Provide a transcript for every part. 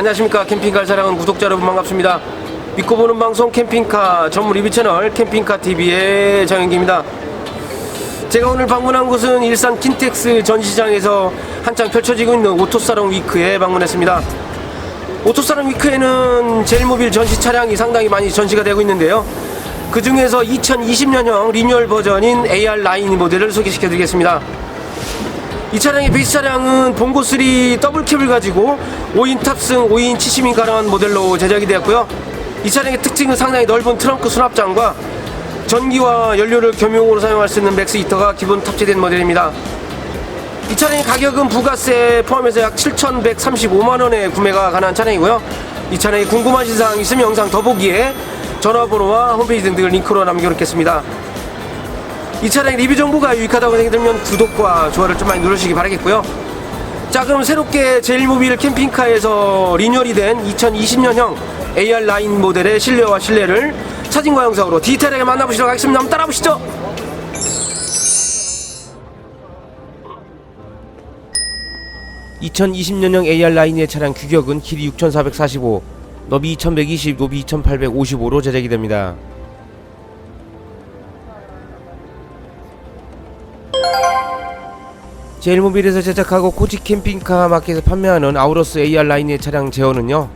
안녕하십니까. 캠핑카를 사랑하는 구독자 여러분 반갑습니다. 믿고 보는 방송 캠핑카 전문 리뷰 채널 캠핑카 TV의 정영기입니다. 제가 오늘 방문한 곳은 일산 킨텍스 전시장에서 한창 펼쳐지고 있는 오토사롱 위크에 방문했습니다. 오토사롱 위크에는 제일모빌 전시 차량이 상당히 많이 전시가 되고 있는데요. 그 중에서 2020년형 리뉴얼 버전인 AR 라인 모델을 소개시켜 드리겠습니다 이 차량의 베이스 차량은 봉고 3 더블 캡을 가지고 5인 탑승, 5인 치심이 가능한 모델로 제작이 되었고요. 이 차량의 특징은 상당히 넓은 트렁크 수납장과 전기와 연료를 겸용으로 사용할 수 있는 맥스 히터가 기본 탑재된 모델입니다. 이 차량의 가격은 부가세 포함해서 약 7,135만 원에 구매가 가능한 차량이고요. 이 차량에 궁금하신 사항 있으면 영상 더보기에 전화번호와 홈페이지 등등을 링크로 남겨놓겠습니다. 이 차량의 리뷰 정보가 유익하다고 생각이 들면 구독과 좋아요를 좀 많이 누르시기 바라겠고요. 자 그럼 새롭게 제일모빌 캠핑카에서 리뉴얼이 된 2020년형 AR 라인 모델의 실내와 실내를 사진과 영상으로 디테일하게 만나보시도록 하겠습니다. 한번 따라보시죠. (2020년형) AR 라인의 차량 규격은 길이 (6445) 너비 (2120) 높이 (2855로) 제작이 됩니다 제일모빌에서 제작하고 코지 캠핑카 마켓에서 판매하는 아우러스 AR 라인의 차량 제어는요.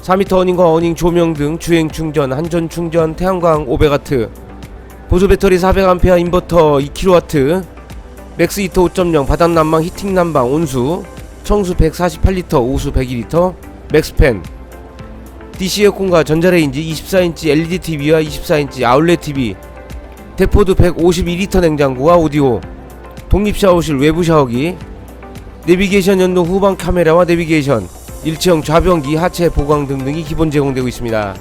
4m 어닝과 어닝 조명 등 주행 충전, 한전 충전, 태양광 500W 보조 배터리 400A 인버터 2kW 맥스 히터 5.0 바닥 난방 히팅 난방 온수 청수 148리터 오수 102리터 맥스팬. DC 에어컨과 전자레인지 24인치 LED TV와 24인치 아울렛 TV 대포드 152리터 냉장고와 오디오 독립 샤워실 외부 샤워기 내비게이션 연동 후방 카메라와 내비게이션 일체형 좌변기 하체 보강 등등이 기본 제공되고 있습니다.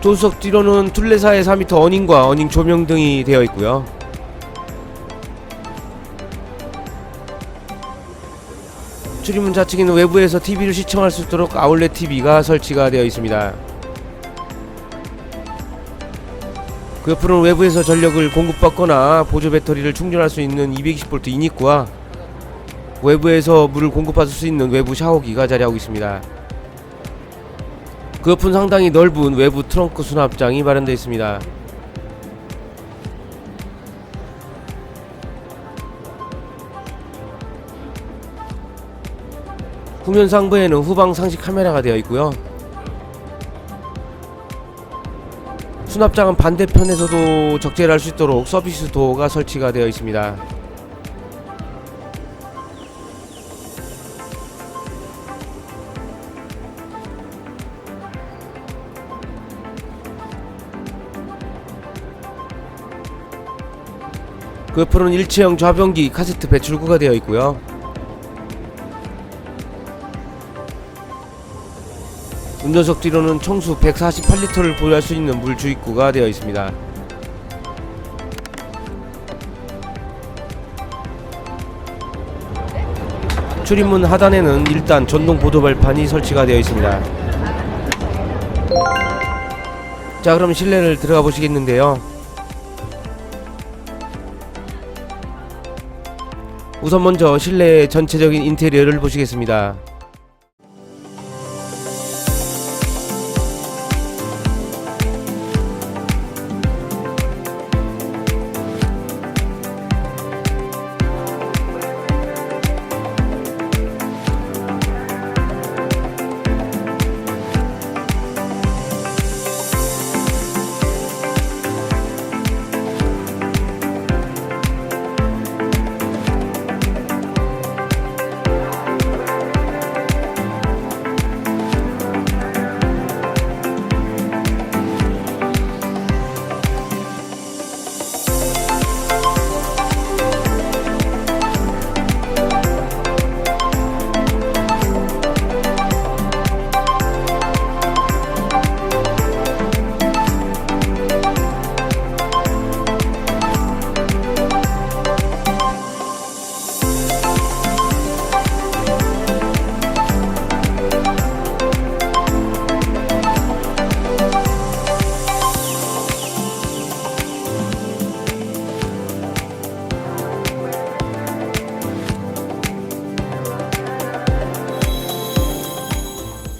조수석 뒤로는 툴레사의 4m 어닝과 어닝 조명 등이 되어 있고요. 출입문 좌측에는 외부에서 TV를 시청할 수 있도록 아울렛 TV가 설치가 되어 있습니다. 그 옆으로는 외부에서 전력을 공급받거나 보조 배터리를 충전할 수 있는 220V 인입구와 외부에서 물을 공급받을 수 있는 외부 샤워기가 자리하고 있습니다. 그 옆은 상당히 넓은 외부 트렁크 수납장이 마련되어 있습니다. 후면 상부에는 후방 상시 카메라가 되어 있고요. 수납장은 반대편에서도 적재를 할 수 있도록 서비스 도어가 설치가 되어 있습니다. 그 옆으로는 일체형 좌변기 카세트 배출구가 되어 있고요. 운전석 뒤로는 청수 148리터를 보유할 수 있는 물 주입구가 되어 있습니다. 출입문 하단에는 일단 전동 보도 발판이 설치가 되어 있습니다. 자, 그럼 실내를 들어가 보시겠는데요. 우선 먼저 실내의 전체적인 인테리어를 보시겠습니다.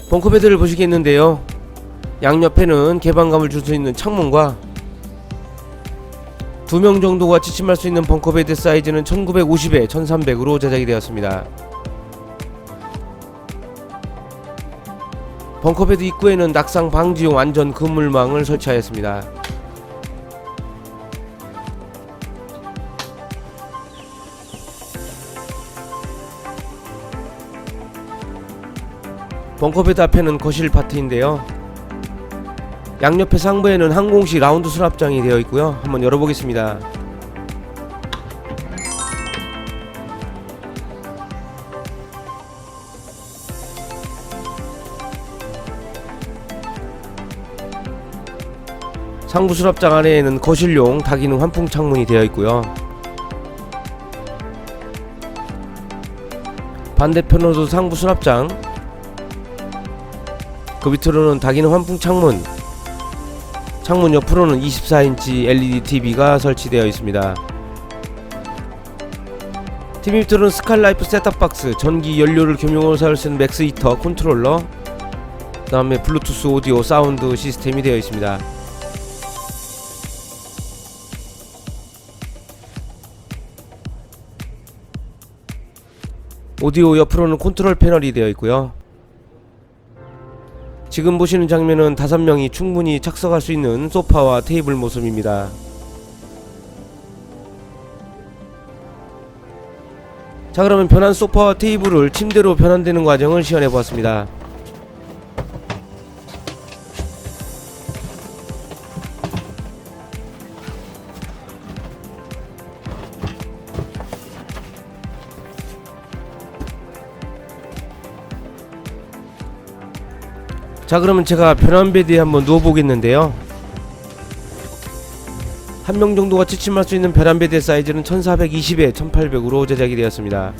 벙커베드를 보시겠는데요. 양옆에는 개방감을 줄 수 있는 창문과 두 명 정도가 취침할 수 있는 벙커베드 사이즈는 1950에 1300으로 제작이 되었습니다. 벙커베드 입구에는 낙상 방지용 안전 그물망을 설치하였습니다. 벙커베드 앞에는 거실 파트인데요. 양옆에 상부에는 항공식 라운드 수납장이 되어 있고요. 한번 열어보겠습니다. 상부 수납장 안에는 거실용 다기능 환풍 창문이 되어 있고요. 반대편으로도 상부 수납장 그 밑으로는 다기능 환풍 창문 창문 옆으로는 24인치 LED TV가 설치되어 있습니다. TV 밑으로는 스칼라이프 셋탑박스, 전기 연료를 겸용으로 있는 맥스 히터 컨트롤러, 그 다음에 블루투스 오디오 사운드 시스템이 되어 있습니다. 오디오 옆으로는 컨트롤 패널이 되어 있고요. 지금 보시는 장면은 다섯 명이 충분히 착석할 수 있는 소파와 테이블 모습입니다. 자 그러면 변한 소파와 테이블을 침대로 변환되는 과정을 시연해 보았습니다. 자 그러면 제가 변환 베드에 한번 누워 보겠는데요. 한 명 정도가 취침할 수 있는 변환 베드의 사이즈는 1420에 1800으로 제작이 되었습니다.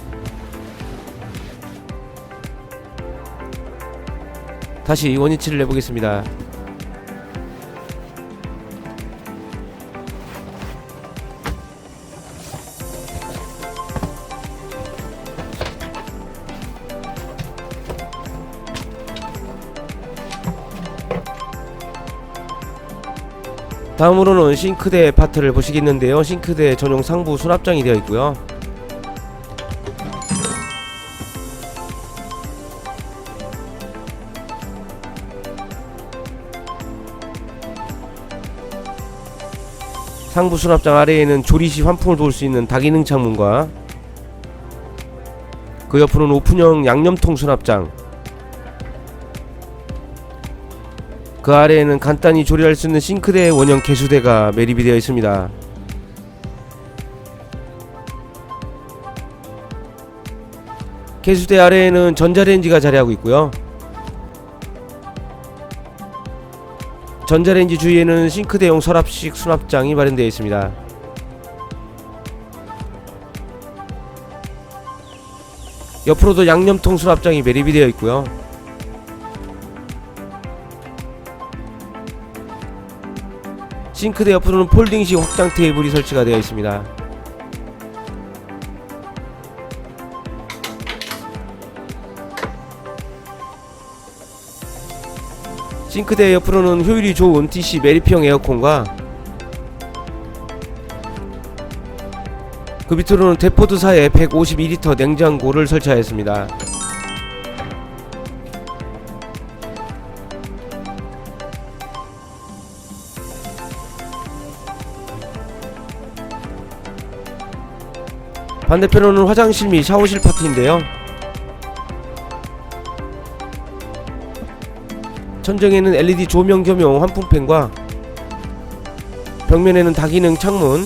다시 원위치를 내보겠습니다. 다음으로는 싱크대 파트를 보시겠는데요. 싱크대 전용 상부 수납장이 되어 있고요. 상부 수납장 아래에는 조리시 환풍을 도울 수 있는 다기능 창문과 그 옆으로는 오픈형 양념통 수납장 그 아래에는 간단히 조리할 수 있는 싱크대 원형 개수대가 매립이 되어 있습니다. 개수대 아래에는 전자레인지가 자리하고 있고요. 전자레인지 주위에는 싱크대용 서랍식 수납장이 마련되어 있습니다. 옆으로도 양념통 수납장이 매립이 되어 있고요. 싱크대 옆으로는 폴딩식 확장 테이블이 설치가 되어 있습니다. 싱크대 옆으로는 효율이 좋은 DC 메리피형 에어컨과 그 밑으로는 데포드사의 152리터 냉장고를 설치하였습니다. 반대편으로는 화장실 및 샤워실 파트인데요. 천정에는 LED 조명 겸용 환풍팬과 벽면에는 다기능 창문,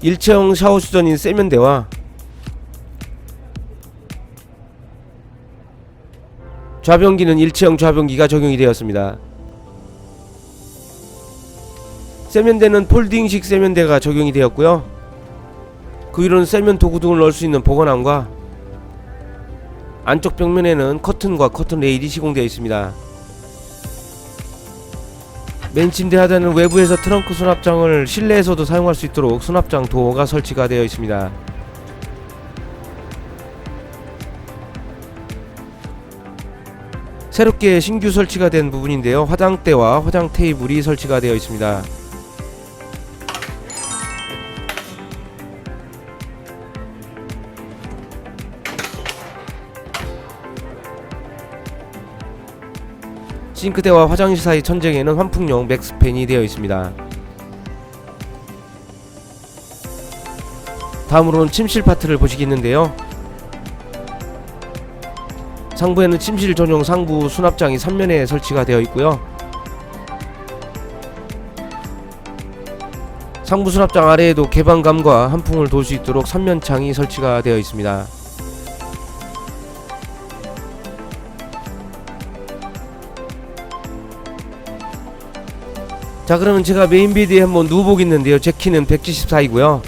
일체형 샤워 수전인 세면대와 좌변기는 일체형 좌변기가 적용이 되었습니다. 세면대는 폴딩식 세면대가 적용이 되었고요. 그 위로는 세면 도구 등을 넣을 수 있는 보관함과 안쪽 벽면에는 커튼과 커튼 레일이 시공되어 있습니다. 맨 침대 하단은 외부에서 트렁크 수납장을 실내에서도 사용할 수 있도록 수납장 도어가 설치가 되어 있습니다. 새롭게 신규 설치가 된 부분인데요. 화장대와 화장 테이블이 설치가 되어 있습니다. 싱크대와 화장실 사이 천장에는 환풍용 맥스팬이 되어 있습니다. 다음으로는 침실 파트를 보시겠는데요. 상부에는 침실 전용 상부 수납장이 3면에 설치가 되어 있고요. 상부 수납장 아래에도 개방감과 한풍을 돌 수 있도록 3면 창이 설치가 되어 있습니다. 자 그러면 제가 메인 베드에 한번 누워보겠는데요. 제 키는 174이고요.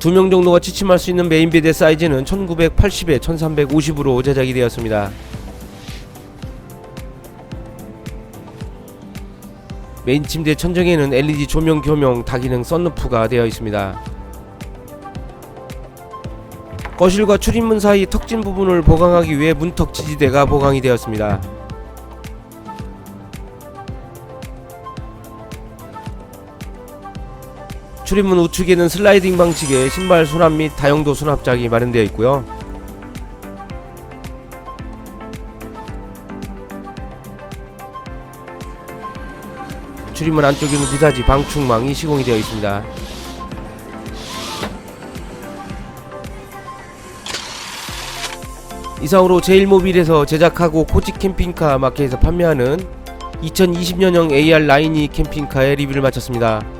두 명 정도가 취침할 수 있는 메인 베드의 사이즈는 1980에 1350으로 제작이 되었습니다. 메인 침대 천정에는 LED 조명 겸용 다기능 썬루프가 되어 있습니다. 거실과 출입문 사이 턱진 부분을 보강하기 위해 문턱 지지대가 보강이 되었습니다 출입문 우측에는 슬라이딩 방식의 신발 수납 및 다용도 수납장이 마련되어 있고요. 출입문 안쪽에는 부사지 방충망이 시공이 되어 있습니다. 이상으로 제일모빌에서 제작하고 코지 캠핑카 마켓에서 판매하는 2020년형 AR 라이니 캠핑카의 리뷰를 마쳤습니다.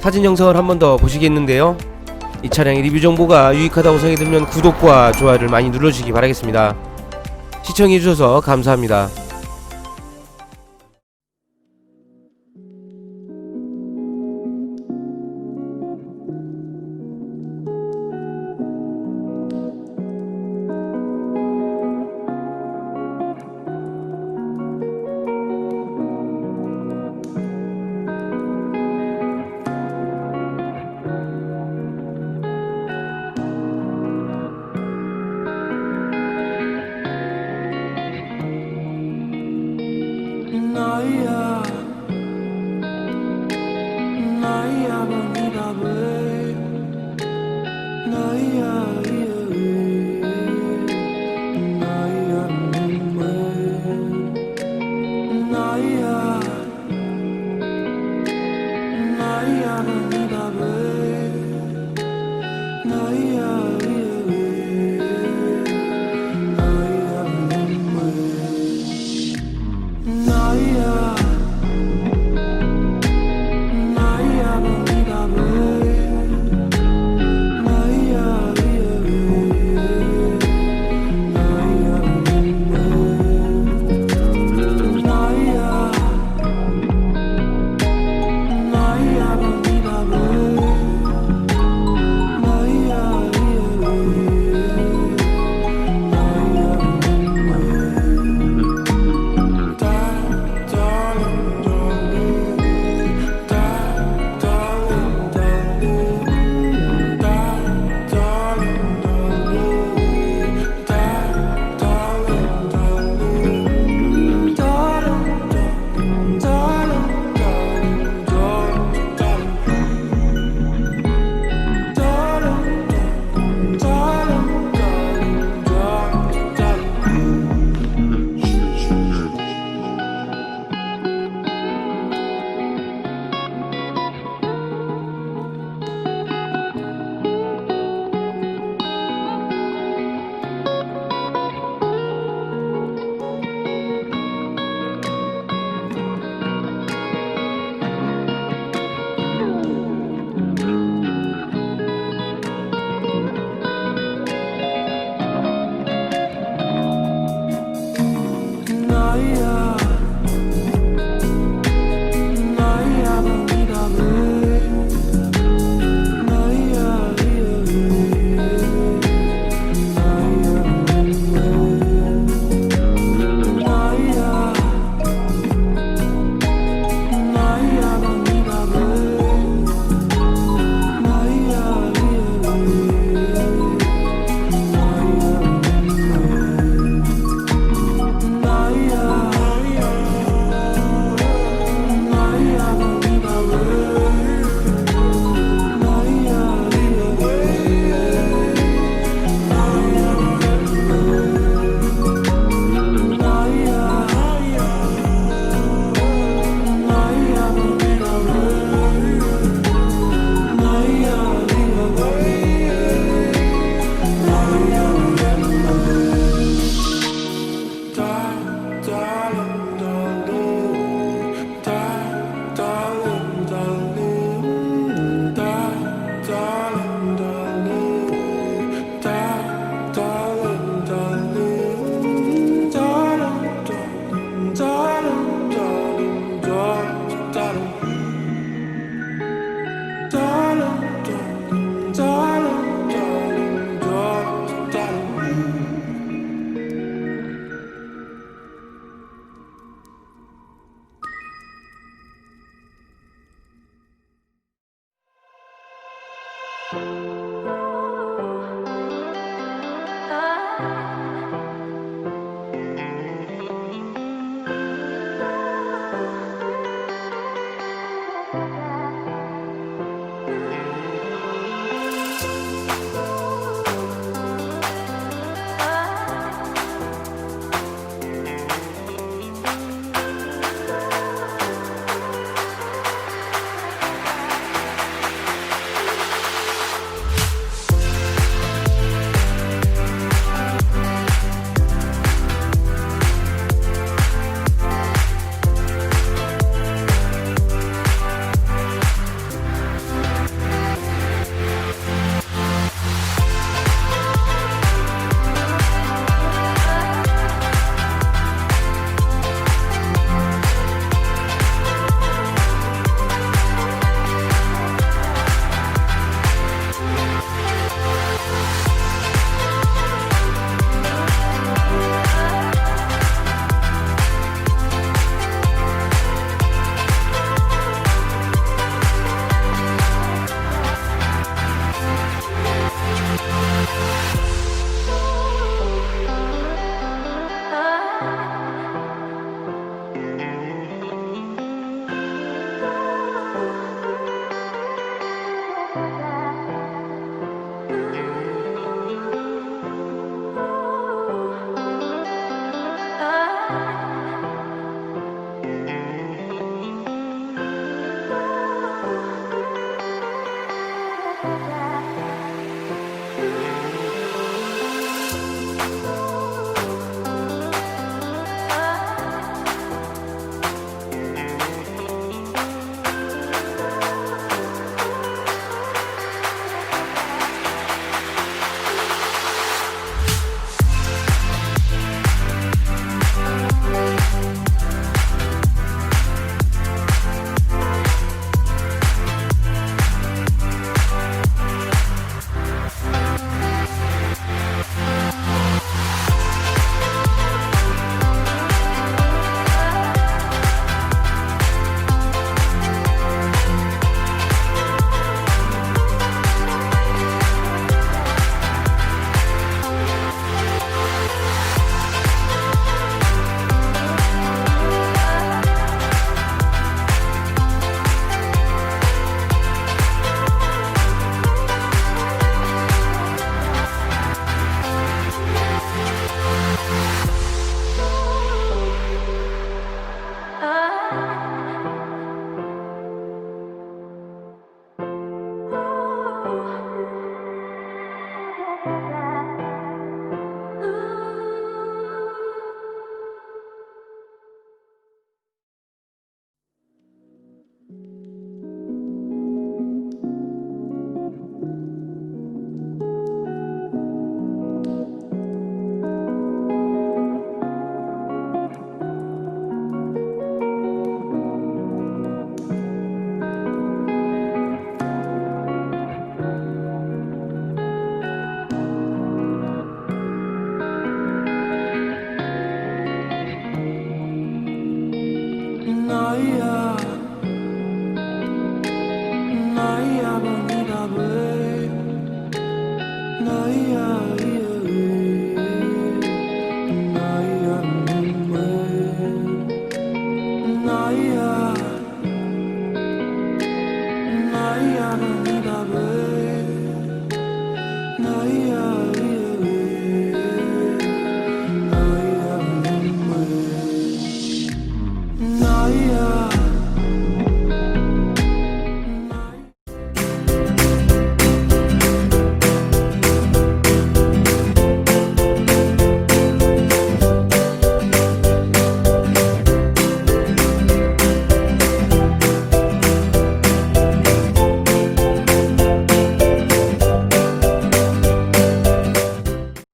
사진 영상을 한 번 더 보시겠는데요. 이 차량의 리뷰 정보가 유익하다고 생각이 들면 구독과 좋아요를 많이 눌러주시기 바라겠습니다. 시청해주셔서 감사합니다.